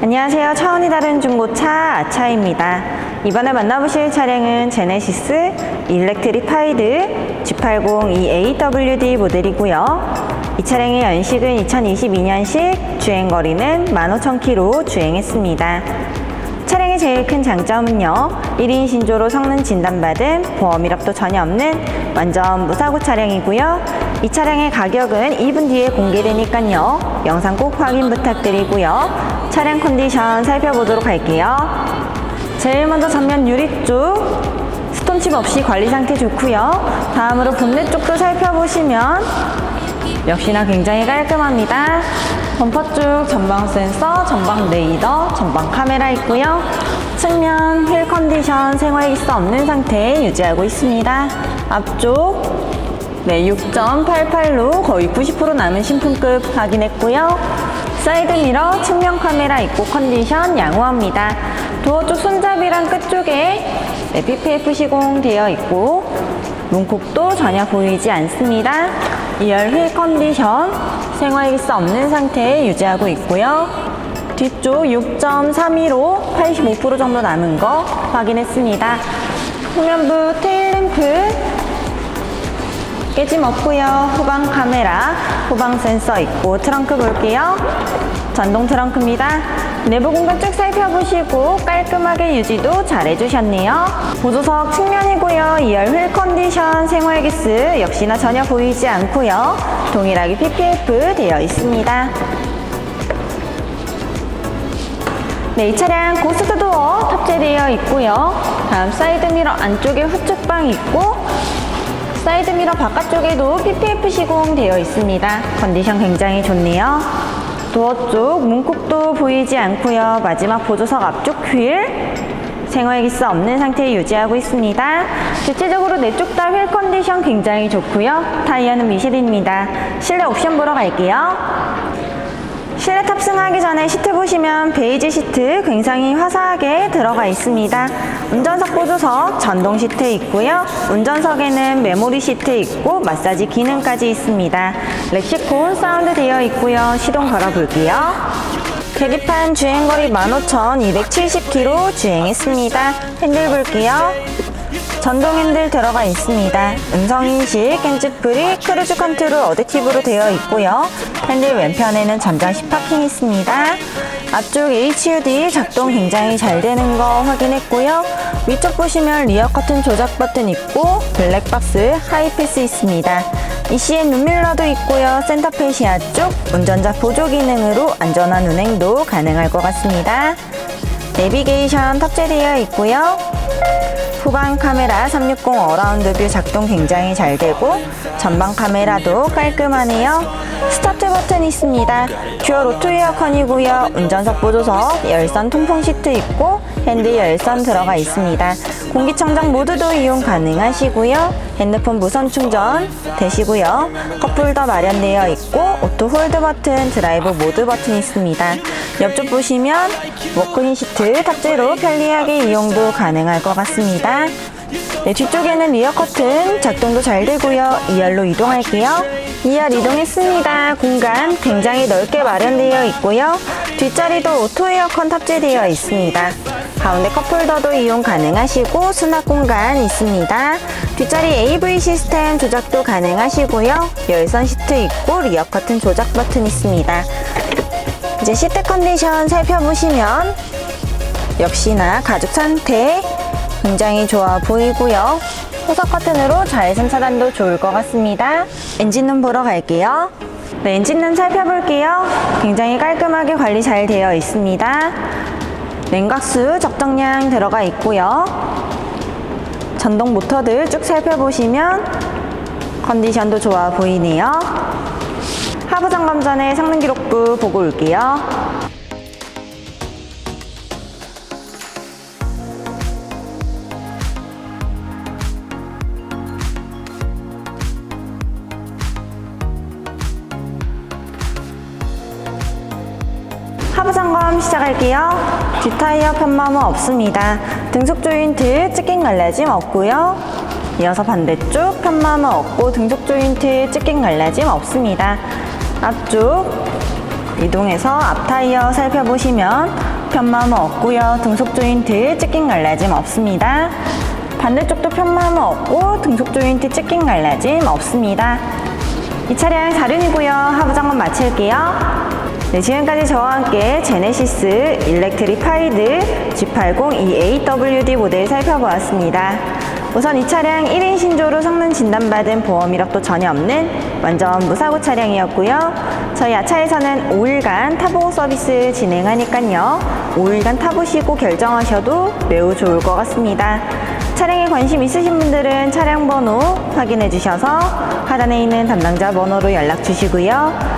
안녕하세요. 차원이 다른 중고차 아차입니다. 이번에 만나보실 차량은 제네시스 일렉트릭 파이드 G80 2AWD 모델이고요. 이 차량의 연식은 2022년식, 주행거리는 15,000km 주행했습니다. 차량의 제일 큰 장점은요, 1인 신조로 성능 진단받은 보험 이력도 전혀 없는 완전 무사고 차량이고요. 이 차량의 가격은 2분 뒤에 공개되니까요, 영상 꼭 확인 부탁드리고요. 차량 컨디션 살펴보도록 할게요. 제일 먼저 전면 유리 쪽 스톤칩 없이 관리 상태 좋고요. 다음으로 본넷 쪽도 살펴보시면 역시나 굉장히 깔끔합니다. 범퍼 쪽 전방 센서, 전방 레이더, 전방 카메라 있고요. 측면 휠 컨디션 생활 기스 없는 상태 유지하고 있습니다. 앞쪽 네, 6.88로 거의 90% 남은 신품급 확인했고요. 사이드 미러, 측면 카메라 있고 컨디션 양호합니다. 도어 쪽 손잡이랑 끝쪽에 네, PPF 시공되어 있고 문콕도 전혀 보이지 않습니다. 2열 휠 컨디션 생활 기스 없는 상태 유지하고 있고요. 뒤쪽 6.32로 85% 정도 남은 거 확인했습니다. 후면부 테일램프 깨짐 없고요. 후방 카메라, 후방 센서 있고 트렁크 볼게요. 전동 트렁크입니다. 내부 공간 쭉 살펴보시고 깔끔하게 유지도 잘 해주셨네요. 보조석 측면이고요. 2열 휠 컨디션, 생활기스 역시나 전혀 보이지 않고요. 동일하게 PPF 되어 있습니다. 네, 이 차량 고스트 도어 탑재되어 있고요. 다음 사이드 미러 안쪽에 후측방 있고 사이드 미러 바깥쪽에도 PPF 시공되어 있습니다. 컨디션 굉장히 좋네요. 도어 쪽 문콕도 보이지 않고요. 마지막 보조석 앞쪽 휠 생활 기스 없는 상태 유지하고 있습니다. 대체적으로 네쪽다 휠 컨디션 굉장히 좋고요. 타이어는 미쉐린입니다. 실내 옵션 보러 갈게요. 실내 탑승하기 전에 시트 보시면 베이지 시트 굉장히 화사하게 들어가 있습니다. 운전석 보조석 전동 시트 있고요. 운전석에는 메모리 시트 있고 마사지 기능까지 있습니다. 렉시콘 사운드 되어 있고요. 시동 걸어볼게요. 계기판 주행거리 15,270km 주행했습니다. 핸들 볼게요. 전동 핸들 들어가 있습니다. 음성인식, 핸즈프리, 크루즈 컨트롤 어댑티브로 되어 있고요. 핸들 왼편에는 전자식 파킹 있습니다. 앞쪽 HUD 작동 굉장히 잘 되는 거 확인했고요. 위쪽 보시면 리어 커튼 조작 버튼 있고 블랙박스 하이패스 있습니다. ECN 눈밀러도 있고요. 센터페시아 쪽 운전자 보조 기능으로 안전한 운행도 가능할 것 같습니다. 내비게이션 탑재되어 있고요. 후방 카메라 360 어라운드 뷰 작동 굉장히 잘 되고 전방 카메라도 깔끔하네요. 스타트 버튼 있습니다. 듀얼 오토 에어컨이고요. 운전석 보조석 열선 통풍 시트 있고 핸들 열선 들어가 있습니다. 공기청정 모드도 이용 가능하시고요. 핸드폰 무선 충전 되시고요. 컵홀더 마련되어 있고 오토 홀드 버튼, 드라이브 모드 버튼 있습니다. 옆쪽 보시면 워크인 시트 탑재로 편리하게 이용도 가능할 것 같습니다. 네, 뒤쪽에는 리어 커튼 작동도 잘 되고요. 2열로 이동할게요. 2열 이동했습니다. 공간 굉장히 넓게 마련되어 있고요. 뒷자리도 오토 에어컨 탑재되어 있습니다. 가운데 컵홀더도 이용 가능하시고 수납 공간 있습니다. 뒷자리 AV 시스템 조작도 가능하시고요. 열선 시트 있고 리어 커튼 조작 버튼 있습니다. 이제 시트 컨디션 살펴보시면 역시나 가죽 상태 굉장히 좋아 보이고요. 호석 커튼으로 자외선 차단도 좋을 것 같습니다. 엔진룸 보러 갈게요. 네, 엔진룸 살펴볼게요. 굉장히 깔끔하게 관리 잘 되어 있습니다. 냉각수 적정량 들어가 있고요. 전동 모터들 쭉 살펴보시면 컨디션도 좋아 보이네요. 하부 점검 전에 성능 기록부 보고 올게요. 시작할게요. 뒷타이어 편마모 없습니다. 등속 조인트 찢긴 갈라짐 없고요. 이어서 반대쪽 편마모 없고 등속 조인트 찢긴 갈라짐 없습니다. 앞쪽 이동해서 앞 타이어 살펴보시면 편마모 없고요. 등속 조인트 찢긴 갈라짐 없습니다. 반대쪽도 편마모 없고 등속 조인트 찢긴 갈라짐 없습니다. 이 차량 사륜이고요. 하부 점검 마칠게요. 네, 지금까지 저와 함께 제네시스 일렉트릭 파이드 G80 EAWD 모델 살펴보았습니다. 우선 이 차량 1인 신조로 성능 진단받은 보험 이력도 전혀 없는 완전 무사고 차량이었고요. 저희 아차에서는 5일간 타보 서비스 진행하니까요. 5일간 타보시고 결정하셔도 매우 좋을 것 같습니다. 차량에 관심 있으신 분들은 차량 번호 확인해 주셔서 하단에 있는 담당자 번호로 연락 주시고요.